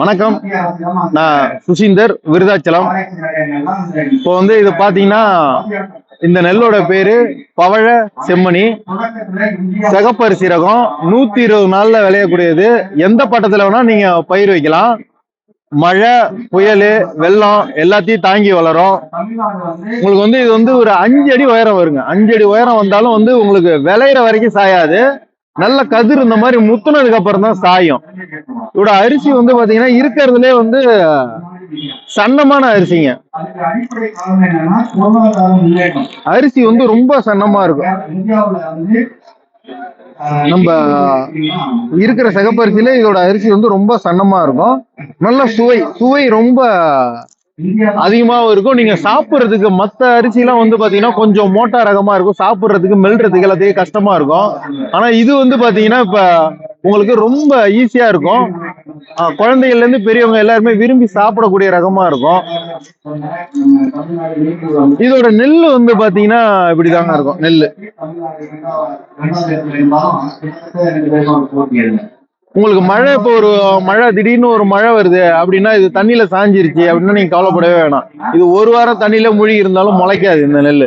வணக்கம். நான் சுசீந்தர் விருதாச்சலம். இப்போ வந்து இது பாத்தீங்கன்னா இந்த நெல்லோட பேரு பவழ செம்மணி. சிகப்பரிசி ரகம் நூத்தி இருபது நாள்ல விளையக்கூடியது. எந்த பட்டத்துல வேணா நீங்க பயிர் வைக்கலாம். மழை புயல் வெள்ளம் எல்லாத்தையும் தாங்கி வளரும். உங்களுக்கு வந்து இது வந்து ஒரு அஞ்சு அடி உயரம் வருங்க. அஞ்சு அடி உயரம் வந்தாலும் வந்து உங்களுக்கு விளையிற வரைக்கும் சாயாது. நல்ல கதிர் இந்த மாதிரி முத்துனதுக்கு அப்புறம் தான் சாயும். இதோட அரிசி வந்து பாத்தீங்கன்னா இருக்கிறதுலே வந்து சன்னமான அரிசிங்க. அரிசி வந்து ரொம்ப சன்னமா இருக்கும். நம்ம இருக்கிற சிகப்பரிசியில இதோட அரிசி வந்து ரொம்ப சன்னமா இருக்கும். நல்ல சுவை சுவை ரொம்ப அதிகமாகவும் இருக்கும். நீங்க சாப்பிட்றதுக்கு மற்ற அரிசிலாம் வந்து பாத்தீங்கன்னா கொஞ்சம் மோட்டா ரகமா இருக்கும். சாப்பிட்றதுக்கு மெல்றதுக்கு எல்லாத்தையும் கஷ்டமா இருக்கும். ஆனா இது வந்து பாத்தீங்கன்னா இப்ப உங்களுக்கு ரொம்ப ஈஸியா இருக்கும். ஆஹ் குழந்தைகள்ல இருந்து பெரியவங்க எல்லாருமே விரும்பி சாப்பிடக்கூடிய ரகமா இருக்கும். இதோட நெல் வந்து பாத்தீங்கன்னா இப்படிதாங்க இருக்கும். நெல் உங்களுக்கு மழை இப்போ ஒரு மழை திடீர்னு ஒரு மழை வருது அப்படின்னா இது தண்ணியில சாஞ்சிருச்சு அப்படின்னா நீங்க கவலைப்படவே வேணாம். இது ஒரு வாரம் தண்ணியில மூழ்கி இருந்தாலும் முளைக்காது இந்த நெல்